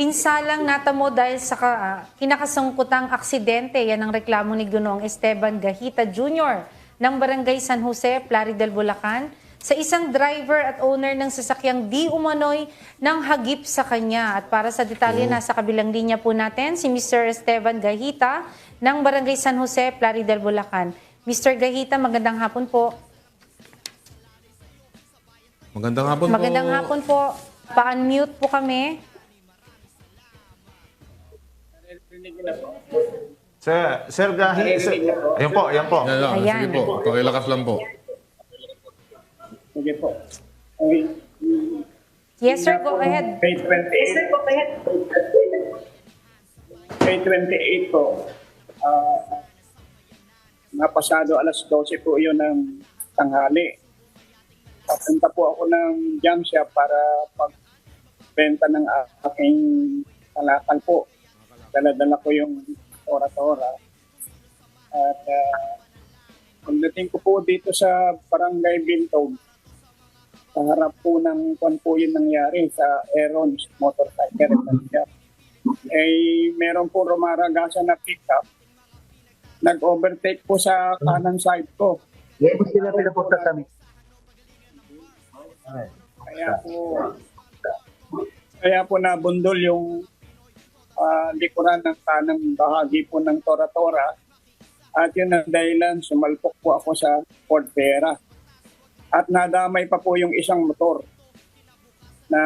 Pinsalang natamo dahil sa ka, ah, kinakasangkutang aksidente. Yan ang reklamo ni Gunong Esteban Gahita Jr. ng Barangay San Jose, Plaridel, Bulacan sa isang driver at owner ng sasakyang di umano'y ng hagip sa kanya. At para sa detalye, nasa kabilang linya po natin si Mr. Esteban Gahita ng Barangay San Jose, Plaridel, Bulacan. Mr. Gahita, magandang hapon po. Magandang hapon po. Magandang hapon po. Pa-unmute po kami. Sir, Sir Gahi, sir, ayan po, ayan po. Yan, yan. Ayan. Sige po, pakilakas lang po. Sige po. Okay. Yes, sir. Go ahead. May 28. May 28 po. Ah, napasado alas 12 po yun ng tanghali. Papunta po ako ng jam shop para pagbenta ng aking kalakal po. Dala-dala ko yung ora-tora. At uh, pagdating ko po dito sa Barangay Bintog, sa harap po ng kwan po yung nangyari sa Aaron's Motorcycle Repair. Eh, meron po rumaragasan na pickup. Nag-overtake po sa kanang side ko. Ngayon sila pinapunta kami. Kaya po, kaya po nabundol yung ah, likuran ng kanang bahagi po ng Tora-Tora. At yun ang dahilan, sumalpok po ako sa Ford Vera. At nadamay pa po yung isang motor na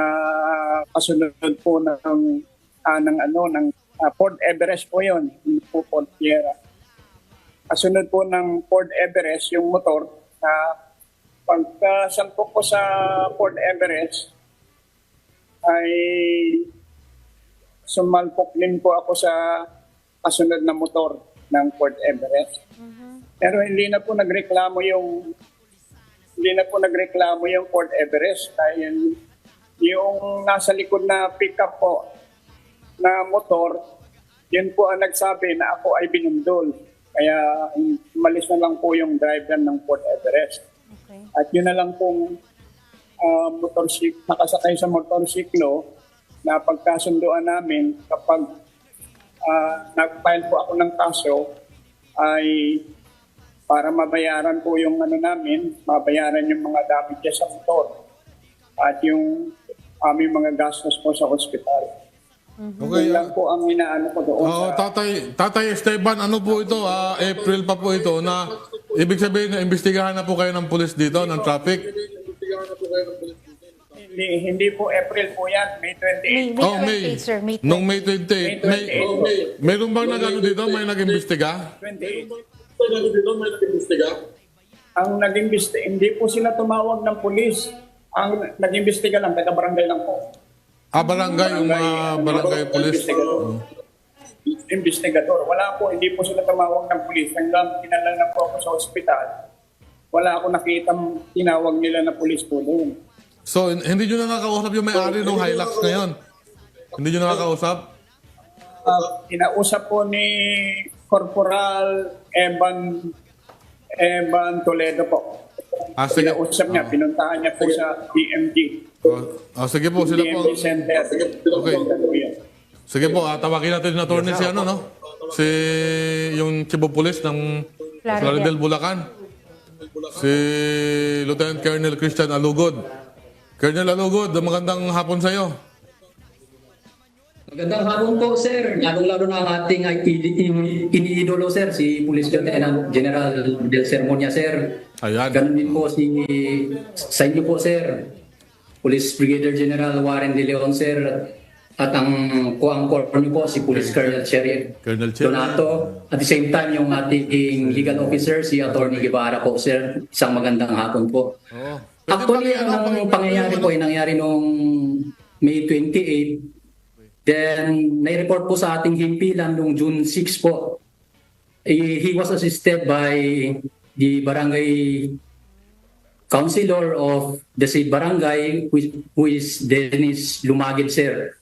kasunod po ng ah, ng ano ng ah, Ford Everest po yon hindi po Ford Fiera. Kasunod po ng Ford Everest yung motor na pagkasampok ko sa Ford Everest ay sumalpok din po ako sa kasunod na motor ng Ford Everest. Pero hindi na po nagreklamo yung hindi na po nagreklamo yung Ford Everest dahil yung nasa likod na pickup po na motor, yun po ang nagsabi na ako ay binundol. Kaya umalis na lang po yung driver ng Ford Everest. Okay. At yun na lang pong uh, motorsik, nakasakay sa motorsiklo na pagkasunduan namin kapag uh, nag-file po ako ng kaso ay para mabayaran po yung ano namin, mabayaran yung mga damages sa motor at yung aming mga gastos po sa hospital. Okay. Yun lang po ang inaano ko doon Oo, sa... tatay, tatay Esteban, ano po ito? Ah, April pa po ito na ibig sabihin na imbestigahan na po kayo ng pulis dito, ng traffic. Hindi, hindi po April po yan, May 28. May, May Oh, 28, May. sir. May 28. Nung May 28. May, May 28. meron bang nag ano dito? May nag-imbestiga? 28. Ang nag-imbestiga, hindi po sila tumawag ng pulis. Ang nag-imbestiga lang, taga-barangay lang po. Ah, barangay, yung mga barangay police. Investigador. Investigador. Wala po, hindi po sila tumawag ng pulis. Hanggang kinalang na po ako sa ospital, wala ako nakita tinawag nila na pulis po doon. So, hin- hindi nyo na nakakausap yung may-ari ng Hilux ngayon? Hindi nyo nakakausap? Uh, kinausap po ni Corporal Evan Evan Toledo po. Ah, sige. Kinausap niya, pinuntahan niya po sa DMG. Oh, oh, sige po, sila po. DMG Center. Okay. Sige po, ah, tawagin natin yung attorney si ano, no? Si yung chief of police ng. Plaridel, Bulacan. Si Lieutenant Colonel Christian Alugod. Colonel Alugod, magandang hapon sa iyo. Magandang hapon po, sir. Lalong-lalo na ating iniidolo, sir, si Police Lieutenant General Del Sermonia, sir. Ayan. Ganun din po si sa inyo po, sir. Police Brigadier General Warren De Leon, sir. At ang co-anchor niyo po, si Police Colonel Sheriff Colonel Cherry. Donato. At the same time, yung ating legal officer, si Attorney Guevara po, sir. Isang magandang hapon po. Oh. Actually, Pwede ba- ang pangyayari po ay nangyari noong May 28. Then, nai-report po sa ating himpilan noong June 6 po. Eh, He was assisted by the barangay councilor of the same barangay who is, Dennis Lumagid, sir.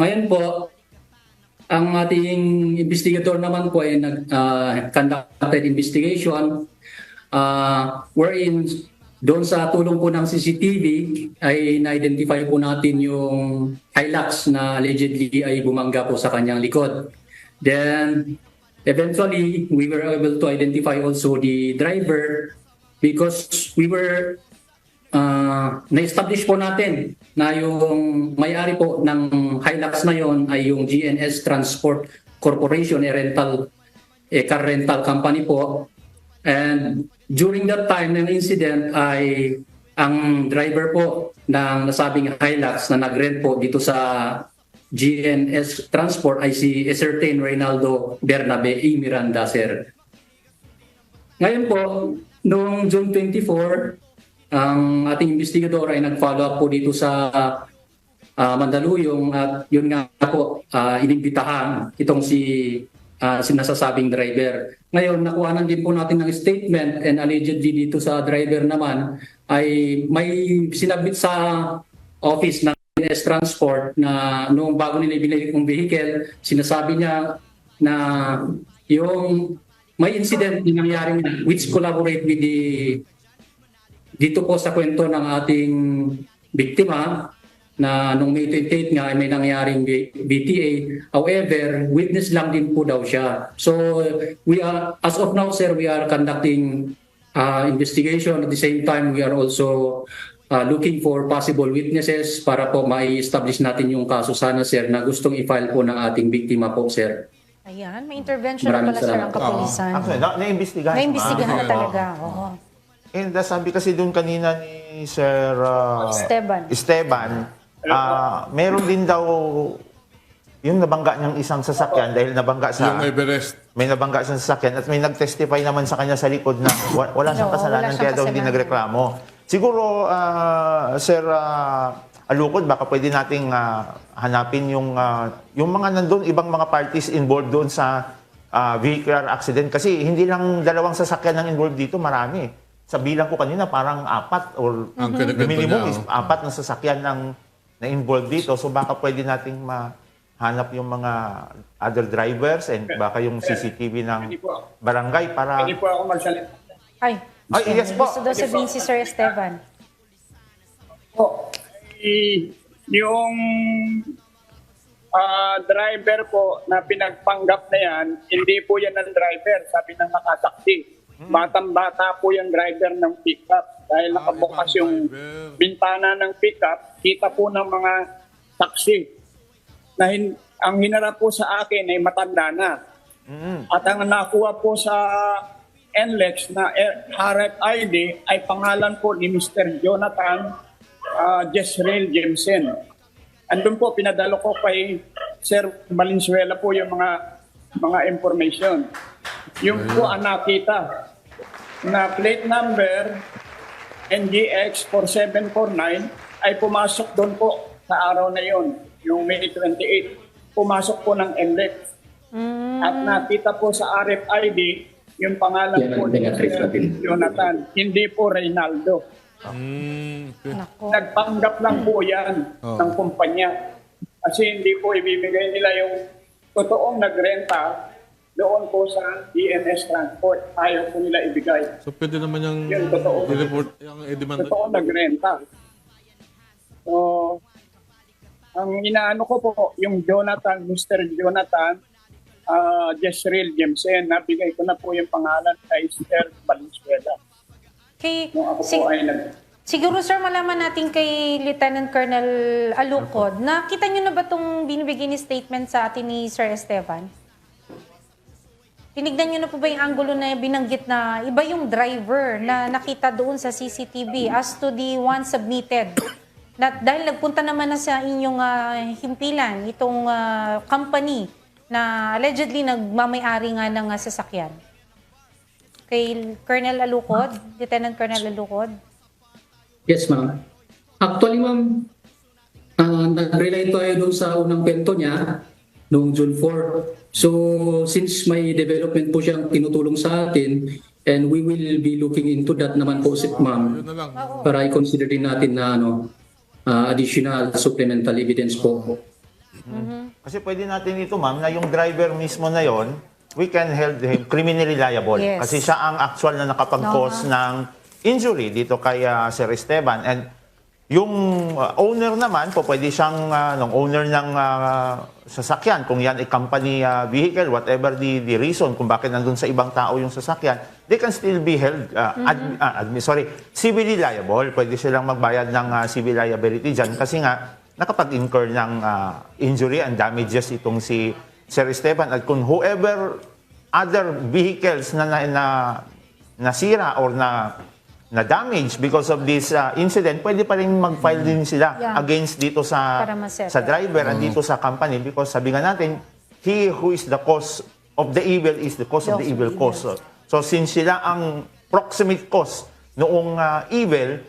Ngayon po, ang ating investigator naman po ay nag-conducted investigation uh, wherein doon sa tulong po ng CCTV ay na-identify po natin yung Hilux na allegedly ay bumangga po sa kanyang likod. Then eventually we were able to identify also the driver because we were uh, na-establish po natin na yung may-ari po ng Hilux na yon ay yung GNS Transport Corporation, a rental, a car rental company po. And during that time ng incident ay ang driver po ng nasabing Hilux na nag-rent po dito sa GNS Transport ay si certain Reynaldo Bernabe E. Miranda, sir. Ngayon po, noong June 24, ang ating investigador ay nag-follow up po dito sa ah, Mandaluyong at yun nga po, uh, inimbitahan itong si ah, sinasasabing driver. Ngayon, nakuhanan din po natin ng statement and allegedly dito sa driver naman ay may sinabit sa office ng NS Transport na noong bago nila ibinili kong vehicle, sinasabi niya na yung may incident na nangyari which collaborate with the dito po sa kwento ng ating biktima na nung May 28 nga ay may nangyaring BTA. However, witness lang din po daw siya. So we are, as of now sir, we are conducting uh, investigation. At the same time, we are also uh, looking for possible witnesses para po ma-establish natin yung kaso sana sir na gustong i-file po ng ating biktima po sir. Ayan, may intervention na Maraming pala sir ang kapulisan. Actually, na, naimbestigahan. Naimbestigahan na talaga. Oo. And sabi kasi doon kanina ni Sir uh, Esteban. Esteban, ah, meron din daw yung nabangga niyang isang sasakyan dahil nabangga sa Yung Everest. may nabangga siyang sasakyan at may nag-testify naman sa kanya sa likod na wa- wala siyang Oo, kasalanan wala siyang kaya daw hindi kasalanan. nagreklamo. Siguro, ah, Sir ah, Alukod, baka pwede nating ah, hanapin yung, ah, yung mga nandun, ibang mga parties involved doon sa ah, vehicular accident. Kasi hindi lang dalawang sasakyan ang involved dito, marami. Sa bilang ko kanina, parang apat or Ang kinikwento minimum niya, is oh. apat na sasakyan ng na involved dito. So baka pwede nating mahanap yung mga other drivers and baka yung CCTV ng barangay para Pwede po ako magsalita. Ay, Ay, yes po. gusto daw sabihin si Sir Esteban. po. Yung ah, driver po na pinagpanggap na yan, hindi po yan ang driver, sabi ng nakasaksi. Batang-bata po yung driver ng pickup dahil Ah, nakabukas yung bintana ng pickup, kita po ng mga taxi na hin- ang hinarap po sa akin ay matanda na. At ang nakuha po sa NLEX na RFID ay pangalan po ni Mr. Jonathan uh, Jezreel Jameson. Andun po, pinadalo ko kay Sir Valenzuela po yung mga mga information. Yung po ang nakita na plate number NGX 4749 ay pumasok doon po sa araw na yon, yung May 28. Pumasok po ng NLEX. At nakita po sa RFID yung pangalan Yan po ni. Jonathan, hindi po Reynaldo. Mm. Nagpanggap lang po yan Oh. ng kumpanya. Kasi hindi po ibibigay nila yung totoong nagrenta doon po sa DNS Transport. Ayaw po nila ibigay. So pwede naman yung Yun, totoo. i-report, yung i-demand. Totoo nagrenta. So, ang inaano ko po, yung Jonathan, Mr. Jonathan, uh, Jezreel Jameson, nabigay ko na po yung pangalan kay Sir Valenzuela. Kay, Nung ako si- po ay nag... siguro sir, malaman natin kay Lieutenant Colonel Alukod, nakita niyo na ba itong binibigay ni statement sa atin ni Sir Esteban? Tinignan niyo na po ba yung angulo na binanggit na iba yung driver na nakita doon sa CCTV as to the one submitted? Na, dahil nagpunta naman na sa inyong ah, himpilan itong ah, company na allegedly nagmamayari nga ng ah, sasakyan. Kay Colonel Alukod, Lieutenant Colonel Alukod. Yes, ma'am. Actually, ma'am, uh, nag-rely tayo dun sa unang kwento niya noong June 4. So, since may development po siyang tinutulong sa atin, and we will be looking into that naman po, ma'am, para i-consider din natin na ano, uh, additional supplemental evidence po. kasi pwede natin ito ma'am na yung driver mismo na yon we can hold him criminally liable Yes. kasi siya ang actual na nakapag-cause ng injury dito kay ah, Sir Esteban. And yung ah, owner naman po, pwede siyang ah, nung owner ng ah, sasakyan, kung yan ay company ah, vehicle, whatever the, the reason kung bakit nandun sa ibang tao yung sasakyan, they can still be held, ah, ad- ah, admi- sorry, civilly liable. Pwede silang magbayad ng ah, civil liability dyan kasi nga nakapag-incur ng ah, injury and damages itong si Sir Esteban. At kung whoever other vehicles na, na, na nasira or na na damage because of this uh, incident, pwede pa rin mag-file din sila Yeah. against dito sa Para masettle. sa driver and dito sa company because sabi nga natin, he who is the cause of the evil is the cause of the evil cause. So since sila ang proximate cause noong uh, evil,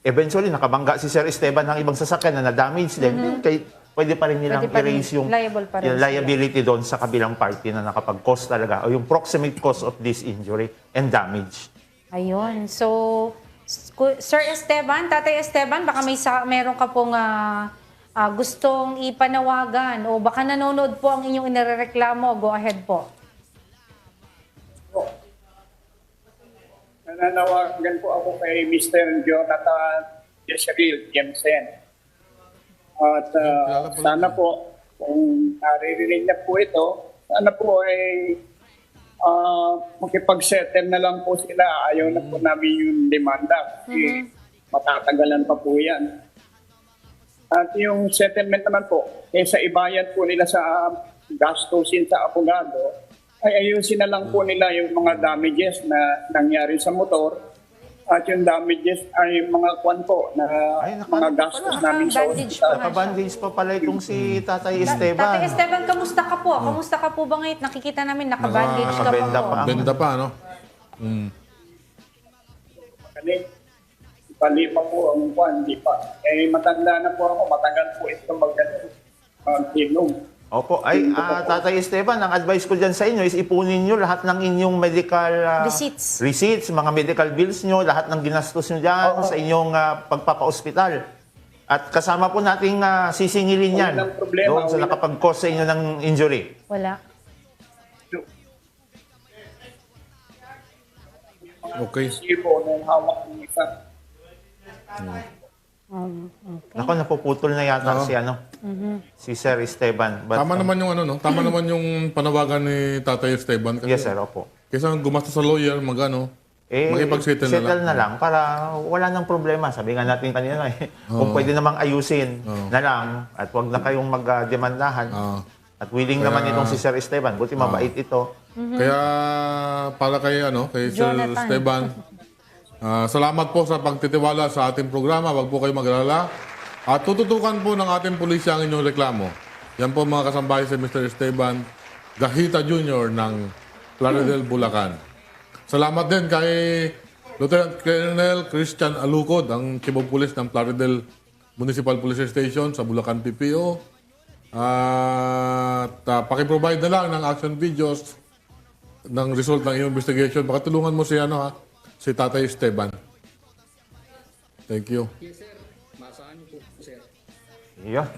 eventually nakabangga si Sir Esteban ng ibang sasakyan na na-damage din, kay, pwede pa rin nilang Mm-hmm. Pwede pa rin, erase yung, liable pa rin yung sila. liability doon sa kabilang party na nakapag-cause talaga o yung proximate cause of this injury and damage. Ayun. So, Sir Esteban, Tatay Esteban, baka may sa, meron ka pong ah, ah, gustong ipanawagan o baka nanonood po ang inyong inireklamo. Go ahead po. Nananawagan po ako kay Mr. Jonathan Yesril Jensen. At uh, sana po, kung naririnig niya po ito, sana po ay uh, makipag-settle na lang po sila. Ayaw na po namin yung demanda. Kasi matatagalan pa po yan. At yung settlement naman po, kaysa ibayad po nila sa gastusin sa abogado, ay ayusin na lang po nila yung mga damages na nangyari sa motor at yung damages ay mga kwan po na Ay, naka- mga gastos namin sa Bandage hospital. pa. Nakabandage pa pala itong si Tatay Tatay Esteban. Esteban, kamusta ka po? Kamusta ka po ba ngayon? Nakikita namin nakabandage ka pa Nakabenda po. pa. Benda pa, no? Mm. Kasi pali pa po ang kwan, di pa. Eh matanda na po ako, matagal po ito mag- mag-inom. Opo. Ay, ah, Tatay Esteban, ang advice ko dyan sa inyo is ipunin nyo lahat ng inyong medical ah, Receipts. receipts, mga medical bills nyo, lahat ng ginastos nyo dyan sa inyong ah, pagpapa-ospital. At kasama po nating ah, sisingilin yan Walang problema, doon sa walang- nakapag-cause sa inyo ng injury. Wala. Okay. Sige po, nung hawak ng isa. Um, Ako, napuputol na yata Oo. si ano, si Sir Esteban. But, Tama ah, naman yung ano, no? Tama naman yung panawagan ni Tatay Esteban. Kasi Yes, sir. Opo. Kaysa gumastos sa lawyer, mag ano, Eh, makipag-settle na settle lang. na lang para wala nang problema. Sabi nga natin kanina, eh, kung pwede namang ayusin na lang at wag na kayong magdemandahan. Oo. At willing Kaya- naman itong si Sir Esteban. Buti mabait ito. Kaya para kay ano, kay Sir Jonathan. Esteban, ah, salamat po sa pagtitiwala sa ating programa. Huwag po kayo maglala. At tututukan po ng ating pulisya ang inyong reklamo. Yan po mga kasambahay si Mr. Esteban Gahita Jr. ng Plaridel, Bulacan. Salamat din kay Lieutenant Colonel Christian Alucod, ang Chief of Police ng Plaridel Municipal Police Station sa Bulacan PPO. At uh, pakiprovide na lang ng action videos ng result ng iyong investigation. Pakatulungan mo si ano ha, si Tatay Esteban. Thank you. Yes, sir. Masaan niyo po, sir. Yeah.